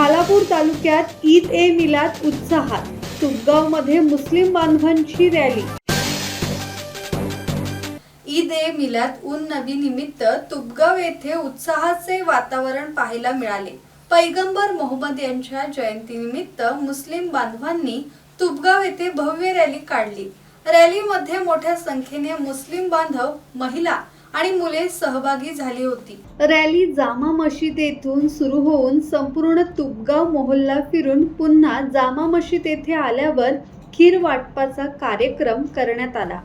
तालुक्यात ईद ए मिलाद उत्साहात तुपगावमध्ये मुस्लिम बांधवांची रॅली. ईद ए मिलाद उन नबी निमित्त तुपगाव येथे उत्साहाचे वातावरण पाहायला मिळाले. पैगंबर मोहम्मद यांच्या जयंतीनिमित्त मुस्लिम बांधवांनी तुपगाव येथे भव्य रॅली काढली. रॅलीमध्ये मोठ्या संख्येने मुस्लिम बांधव महिला आणि मुले सहभागी झाली होती. रॅली जामा मशीद येथून सुरू होऊन संपूर्ण तुपगाव मोहल्ला फिरून पुन्हा जामा मशीद येथे आल्यावर खीर वाटपाचा कार्यक्रम करण्यात आला.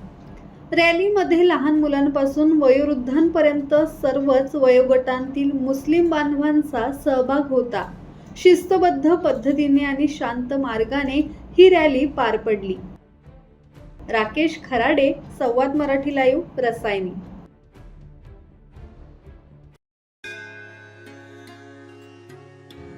रॅलीमध्ये लहान मुलांपासून वयोवृद्धांपर्यंत सर्वच वयोगटांतील मुस्लिम बांधवांचा सहभाग होता. शिस्तबद्ध पद्धतीने आणि शांत मार्गाने ही रॅली पार पडली. राकेश खराडे संवाद मराठी लाईव्ह रसायनी.